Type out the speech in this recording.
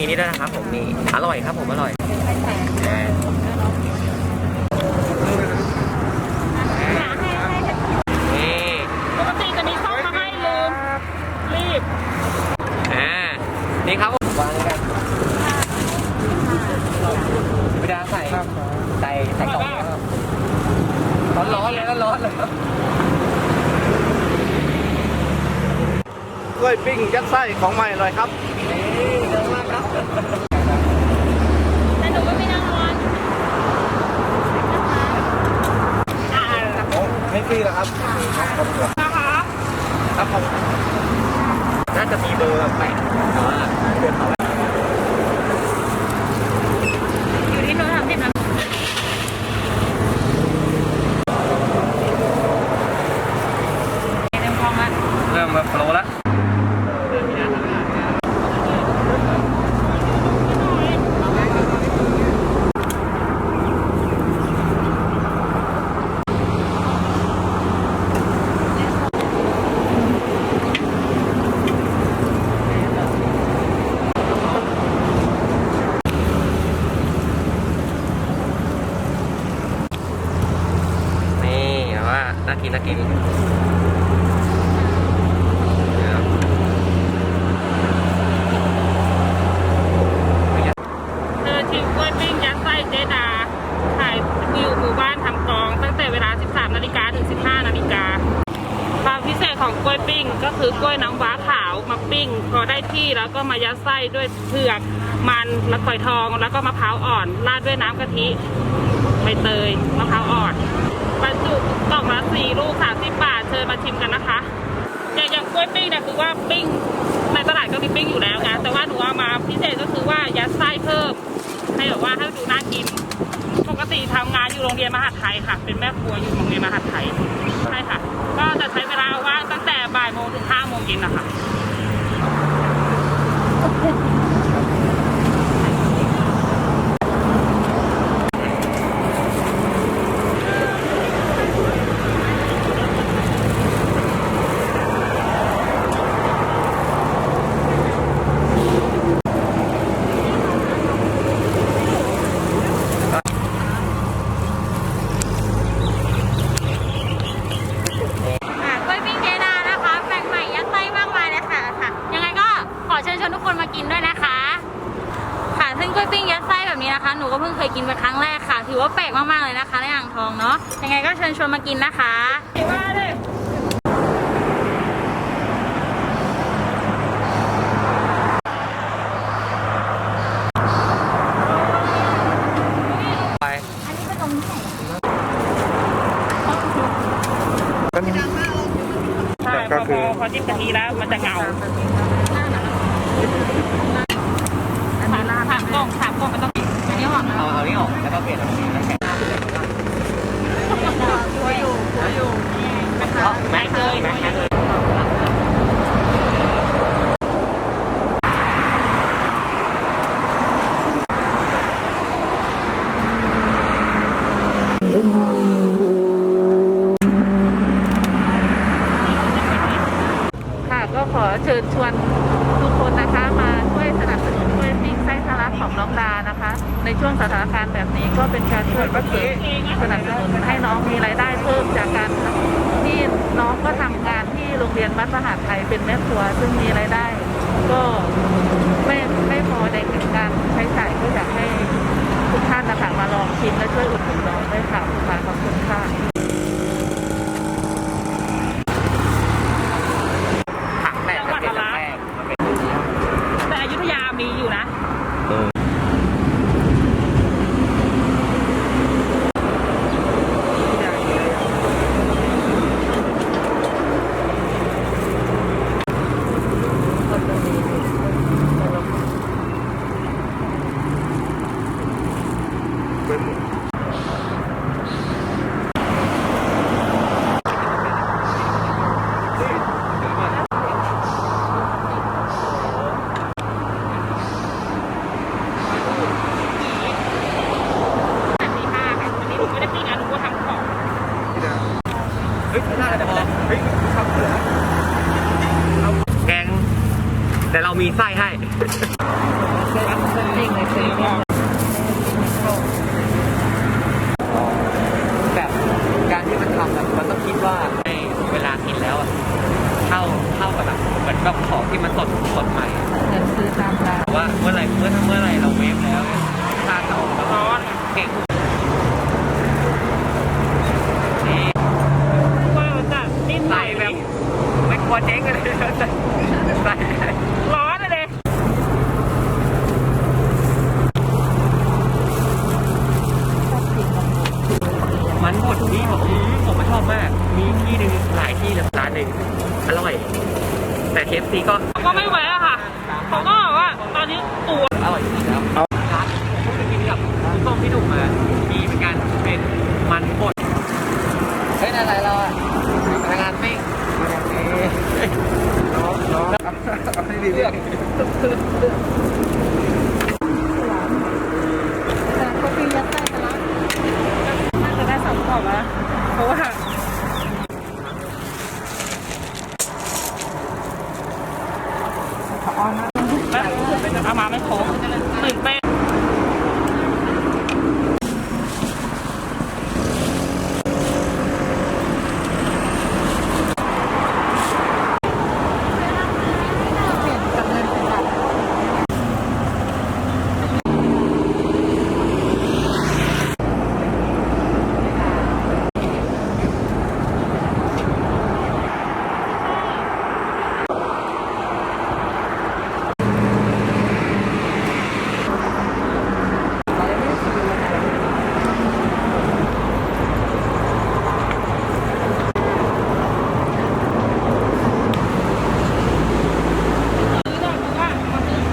มีนี่ด้วยนะครับผมมีอร่อยครับผมอร่อยอ่านี่ปกติจะมีข้าวมาให้ลืม รีบ อ่า นี่ครับผมวางกันเวลาใส่ใส่ใส่กล่องนะครับร้อนๆเลยร้อนๆเลยครับกล้วยปิ้งยัดไส้ของใหม่อร่อยครับนี่ เยอะมากครับแต่หนูไม่มีน้ร้อนไม่ฟรีเหรอครับนะคะครับผมน่าจะมีเบอร์แปะแต่ว่าเบอร์เขาอยู่ที่หนูทำที่นั้นเต็มกองละเริ่มมาโปรแล้ว นี่แบบว่า น่ากินน่ากินนะครับเธอชิมกล้วยปิ้งยัดไส้เจดาถ่ายวิวหมู่บ้านทำกอง ตั้งแต่เวลา 13 นาฬิกาถึง 15 นาฬิกาความพิเศษของกล้วยปิ้ง ก็คือกล้วยน้ำว้าขาวมาปิ้ง พอได้ที่แล้วก็มายัดไส้ด้วยเผือกมันและฝอยทองแล้วก็มะพร้าวอ่อน ราดด้วยน้ำกะทิใบเตยมะพร้าวอ่อน บรรจุกล่องละสี่ลูก30บบาทเชิญมาชิมกันนะคะอย่างอย่างกล้วยปิ้งเนี่ยคือว่าปิ้งในตลาดก็มีปิ้งอยู่แล้วไงแต่ว่าหนูเอามาพิเศษก็คือว่ายัดไส้เพิ่มให้แบบว่าให้ดูน่ากินปกติทำงานอยู่โรงเรียนมหาไทยค่ะ เป็นแม่ครัวอยู่โรงเรียนมหาไทยใช่ค่ะ ก็จะใช้เวลาว่างตั้งแต่บ่ายโมงถึงห้าโมงเย็นนะคะค่ะกล้วยปิ้งเจดานะคะแปลกใหม่ยัดไส้มากมายเลยค่ะค่ะ ยังไงก็ขอเชิญชวนทุกคนมากินด้วยนะคะ ค่ะซึ่งกล้วยปิ้งยัดไส้แบบนี้นะคะ หนูก็เพิ่งเคยกินเป็นครั้งแรกค่ะ ถือว่าแปลกมากๆเลยนะคะในอ่าง ทองเนาะยังไงก็เชิญชวนมากินนะคะว่าเลยไปใช่พอพอพอจิ้มกะทิแล้วมันจะเงาสามกล่องสามกล่องมันต้องอันนี้หอมนะ เอาเอานี่ออกแล้วก็เปลี่ยนเป็นน้ำแข็ง หัวอยู่หัวอยู่นะคะแม็กเลยแม็กเลย ค่ะก็ขอเชิญชวนทุกคนนะคะมาช่วย สนับสนุนช่วยปิ้งไส้ทะลักของน้องดานะคะ ในช่วงสถานการณ์แบบนี้ก็เป็นการช่วยก็คือสนับสนุนให้น้องมีรายได้เพิ่มจากการที่น้องก็ทำงานที่โรงเรียนวัดมหาไทยเป็นแม่ครัว ซึ่งมีรายได้ ก็ไม่ไม่พอในการใช้จ่ายก็อยากให้ทุกท่านนะคะมาลองชิมและช่วยอุดหนุนน้องด้วยค่ะขอบคุณค่ะ ผักแป้งจะเป็นน้ำแป้งมันเป็น แต่อยุธยามีอยู่นะ ค ปิ้งในเซเว่น แบบการที่มันทำแบบมันต้องคิดว่าในเวลากินแล้วอะเท่าเท่ากับแบบเหมือนกับของที่มันสดสดใหม่อะเงินซื้อตามร้านแต่ว่าเมื่อไหร่เมื่อเมื่อไหร่เราเวฟแล้วเนี่ยชาติจะออกมาร้อนเก่งนี่ กล้วยมันจะนิ่มหน่ ใส่ อย แบบไม่กลัวเจ๊งเลยใส่ ร้อนเลย มันบดนี่ผมผมไม่ชอบมาก มีที่หนึ่งหลายที่เลยร้านหนึ่งอร่อย แต่เคฟซีก็ก็ไม่แวะอะค่ะเขาก็บอกว่าตอนนี้ตัวอร่อยจริงแล้วร้านผมเพิ่งไปกินกับคุณส้มพี่หนุ่มมาดีเหมือนกันเป็นมันบด